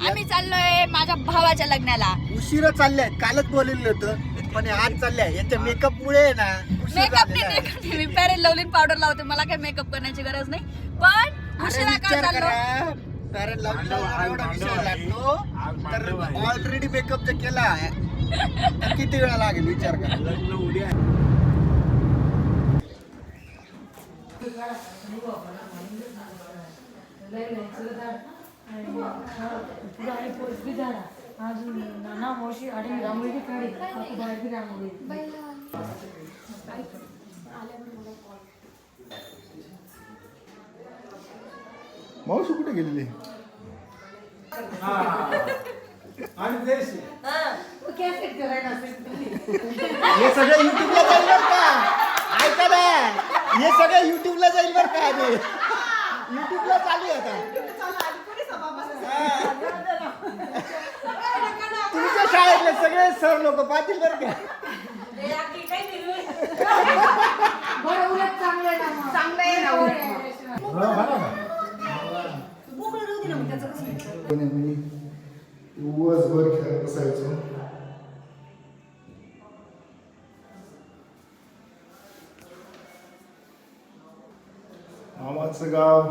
आम्ही चाललोय माझ्या भावाच्या लग्नाला. उशिरा चालल्या कालच बोललेलं होतं पण आज चालल्या यांच्या मेकअप मुळे आहे ना उशीर मेकअप झालेला आहे. नाही. मी पॅरेल लवलीन पावडर लावते. मला काय मेकअप करण्याची गरज नाही. पण अरे उशिरा का विचार चाललो? करा. कारण लग्नाला एवढा विषय लागतो. तर ऑलरेडी मेकअप जर केला तर किती वेळा लागेल? विचार करा. अजून ना मोशी आणि रांगोळी बी काढी आता बाहेर बी रांगोळी मावशी कुठे गेलेली? असेल हे सगळं युट्यूबला जाईल बरं का? ऐका ना. हे सगळं युट्यूबला जाईल बरं का हे युट्यूबला चालू आहे आता. तुमच्या शाळेतले सगळे सर लोक पाहतील बरं का बरं उलट चांगलं आहे ना मग. चांगलं आहे ना उलट. दिवसभर खेळत बसायचो मामाचं गाव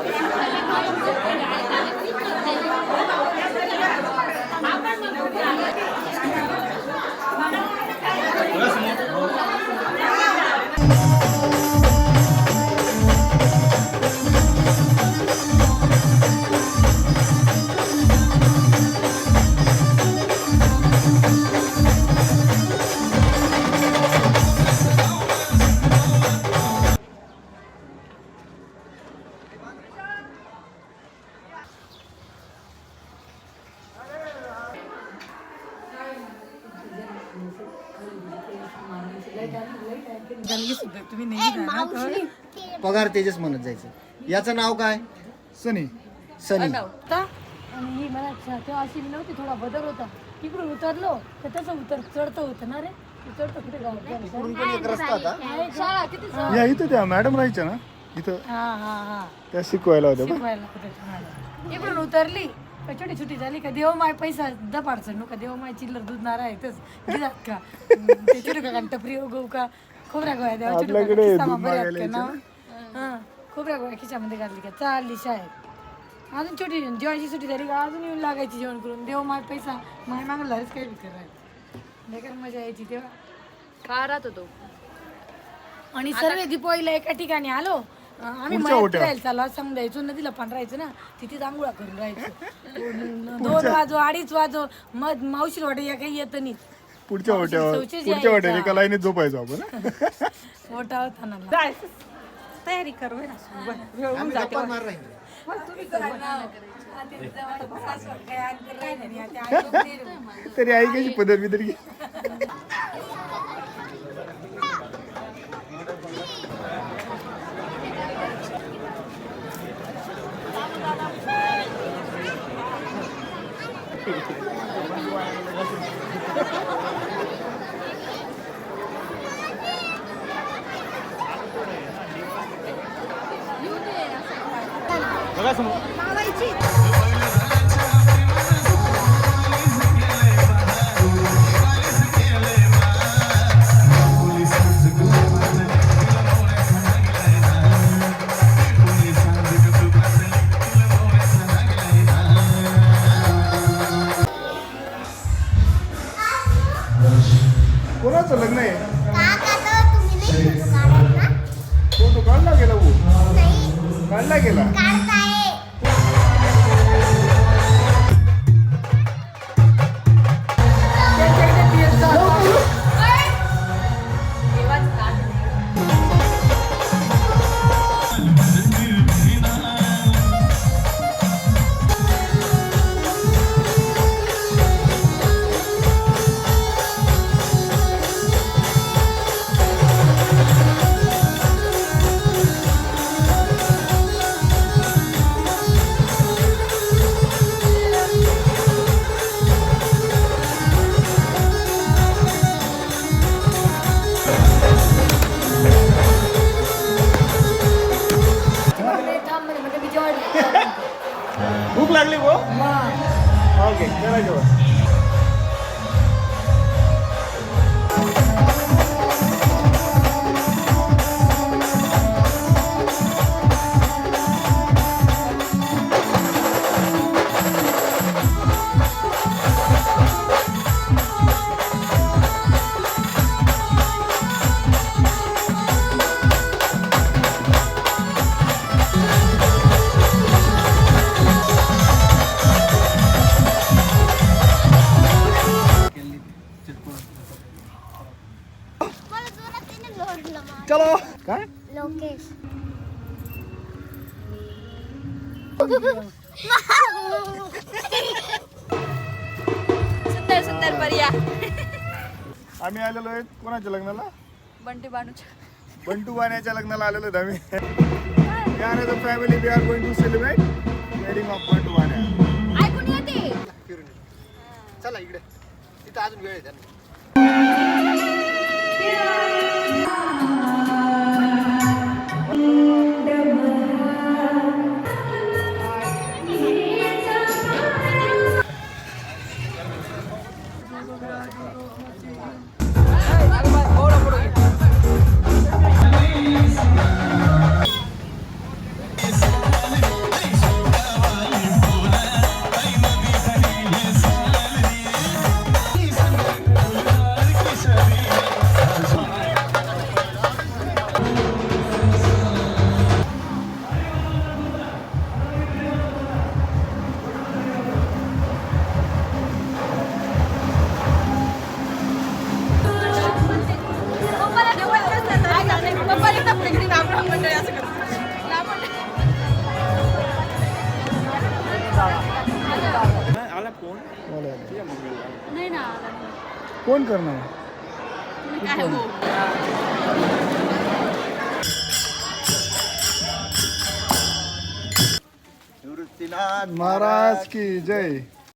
सरस्वतीच्या यमुना तुम्ही नेहमी जा ना तर. पगार तेजस म्हणत जायचं. याचं नाव काय? सनी. सनी. होता. आणि ही मला च- तेव्हा अशी नव्हती थोडा बदल होता. इकडून उतरलो तर तसं उतर चढतं होतं ना रे. चढतं कुठे गाव इकडून पण एक रस्ता होता. शाळा किती जवळ? या इथं त्या मॅडम राहायच्या ना? इथं. हा हा हा. त्या शिकवायला होत्या बघ. शिकवायला होतं तुम्हाला. इकडून उतरली का छोटी छोटी झाली का देव माय पैसा दपाड चढू का देव माय चिल्लर दूध नारा आहेतच गिरात का? ते छोटे का टपरी उगवू का? खोबऱ्या गोळ्या छोटे आपल्याकडे किस्सा दूध बऱ्यात मागायला का ना. हा खोबऱ्या गोळ्या खिशामध्ये घातली का? चालली शाळेत. अजून छोटी जेवायची सुट्टी झाली का? अजून येऊन लागायची जेवण करून. देव माय पैसा माय मागलाच काही करायला बेकार मजा यायची तेव्हा. का राहत होतो आणि सर्व दिपोळीला एका ठिकाणी आलो. अं, आम्ही पुढच्या मळ्यात ओट्यावर. फिरायला चाललो. असं नदीला नदीला पण राहायचं ना. तिथे आंघोळा करून राहायचं. दोन वाजो अडीच वाजो. मग मावशी वाटे या काही येत नाही. पुढच्या वाट्यावर पुढच्या वाट्यावर एका लाईनीत झोपायचो आपण. मोठा होता ना तयारी ना. तरी आई कशी पदर बिदर घे. बघा समोर चलो. काय? लोकेश. सुंदर सुंदर पर्या. आम्ही आलेलो आहे कोणाच्या लग्नाला? बंटी बाणूच्या बंटू वाण्याच्या लग्नाला आलेलो आहेत आम्ही. We are the family we are going to celebrate wedding of Bantu Wanya. ऐकून येते. चला इकडे. तिथं अजून वेळ आहे त्यांना. Yeah. नाही ना आला नाही. कोण करणार? हो? निवृत्तीनाथ महाराज की जय.